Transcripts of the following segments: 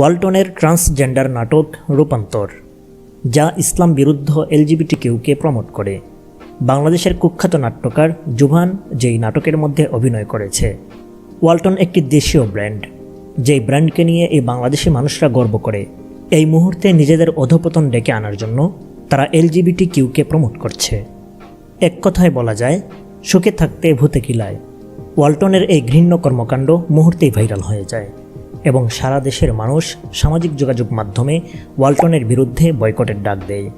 ওয়ালটনের transgender নাটক রূপান্তর, যা ইসলাম বিরুদ্ধ এলজিবিটি কিউকে প্রমোট করে। বাংলাদেশের কুখ্যাত নাট্যকার জুভান, যেই নাটকের মধ্যে অভিনয় করেছে। ওয়ালটন একটি দেশীয় ব্র্যান্ড, যেই ব্র্যান্ডকে নিয়ে এই বাংলাদেশি মানুষরা গর্ব করে। এই মুহূর্তে নিজেদের অধপতন ডেকে আনার জন্য তারা এলজিবিটি কিউকে প্রমোট করছে। এক কথায় বলা যায়, সুখে থাকতে ভূতে কিলায় ওয়ালটনের এই ঘৃণ্য কর্মকাণ্ড মুহূর্তেই ভাইরাল হয়ে যায়। এবং সারা দেশের মানুষ সামাজিক যোগাযোগ মাধ্যমে ওয়ালটনের বিরুদ্ধে বয়কটের ডাক দেয়।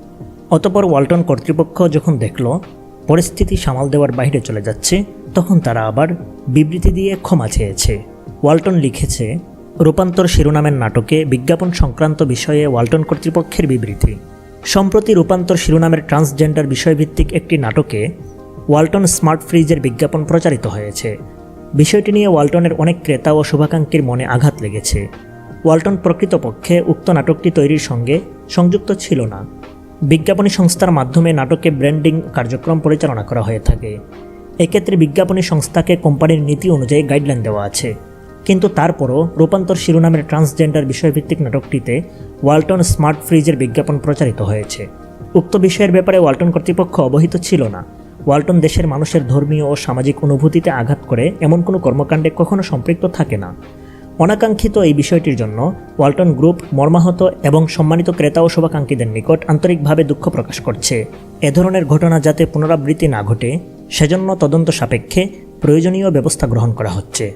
অতপর ওয়ালটন কর্তৃপক্ষ যখন দেখল পরিস্থিতি সামাল দেওয়ার বাইরে চলে যাচ্ছে, তখন তারা আবার বিবৃতি দিয়ে ক্ষমা চেয়েছে। ওয়ালটন লিখেছে, রূপান্তর শিরোনামের নাটকে বিজ্ঞাপন সংক্রান্ত বিষয়ে ওয়ালটন কর্তৃপক্ষের বিবৃতি। সম্প্রতি রূপান্তর শিরোনামের ট্রান্সজেন্ডার বিষয়ভিত্তিক একটি নাটকে ওয়ালটন স্মার্ট ফ্রিজের বিজ্ঞাপন প্রচারিত হয়েছে। বিষয়টি নিয়ে ওয়ালটনের অনেক ক্রেতা ও শুভাকাঙ্ক্ষীর মনে আঘাত লেগেছে। ওয়ালটন প্রকৃতপক্ষে উক্ত নাটকটি তৈরির সঙ্গে সংযুক্ত ছিল না। বিজ্ঞাপনী সংস্থার মাধ্যমে নাটকে ব্র্যান্ডিং কার্যক্রম পরিচালনা করা হয়ে থাকে। এক্ষেত্রে বিজ্ঞাপনী সংস্থাকে কোম্পানির নীতি অনুযায়ী গাইডলাইন দেওয়া আছে। কিন্তু তারপরও রূপান্তর শিরোনামের ট্রান্সজেন্ডার বিষয়ভিত্তিক নাটকটিতে ওয়ালটন স্মার্ট ফ্রিজের বিজ্ঞাপন প্রচারিত হয়েছে। উক্ত বিষয়ের ব্যাপারে ওয়ালটন কর্তৃপক্ষ অবহিত ছিল না। ওয়ালটন দেশের মানুষের ধর্মীয় ও সামাজিক অনুভূতিতে আঘাত করে এমন কোনো কর্মকাণ্ডে কখনো সম্পৃক্ত থাকে না। অনাকাঙ্ক্ষিত এই বিষয়টির জন্য ওয়ালটন গ্রুপ মর্মাহত এবং সম্মানিত ক্রেতা ও শুভাকাঙ্ক্ষীদের নিকট আন্তরিকভাবে দুঃখ প্রকাশ করছে। এ ধরনের ঘটনা যাতে পুনরাবৃত্তি না ঘটে, সেজন্য তদন্ত সাপেক্ষে প্রয়োজনীয় ব্যবস্থা গ্রহণ করা হচ্ছে।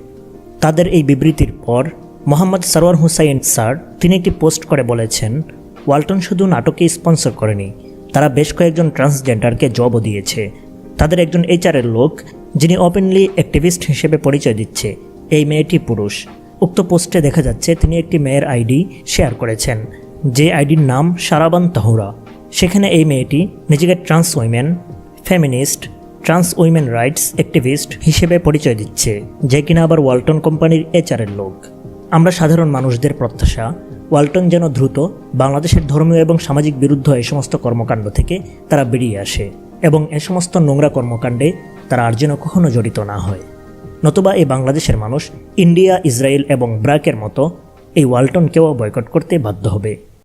তাদের এই বিবৃতির পর মোহাম্মদ সরোয়ার হুসাইন স্যার তিনি একটি পোস্ট করে বলেছেন, ওয়ালটন শুধু নাটকে স্পন্সর করেনি, তারা বেশ কয়েকজন ট্রান্সজেন্ডারকে জবও দিয়েছে। তাদের একজন এইচআরের লোক, যিনি ওপেনলি অ্যাক্টিভিস্ট হিসেবে পরিচয় দিচ্ছে। এই মেয়েটি পুরুষ। উক্ত পোস্টে দেখা যাচ্ছে তিনি একটি মেয়ের আইডি শেয়ার করেছেন, যে আইডির নাম সারাবান তাহুরা। সেখানে এই মেয়েটি নিজেকে trans women feminist, trans women rights activist হিসেবে পরিচয় দিচ্ছে, যে কিনা আবার ওয়ালটন কোম্পানির এইচআরের লোক। আমরা সাধারণ মানুষদের প্রত্যাশা, ওয়ালটন যেন দ্রুত বাংলাদেশের ধর্মীয় এবং সামাজিক বিরুদ্ধ এই সমস্ত কর্মকাণ্ড থেকে তারা বেরিয়ে আসে। এবং এ সমস্ত নোংরা কর্মকাণ্ডে তারা আর যেন কখনো জড়িত না হয়। নতুবা এই বাংলাদেশের মানুষ ইন্ডিয়া, ইসরায়েল এবং ব্রাকের মতো এই ওয়ালটনকেও বয়কট করতে বাধ্য হবে।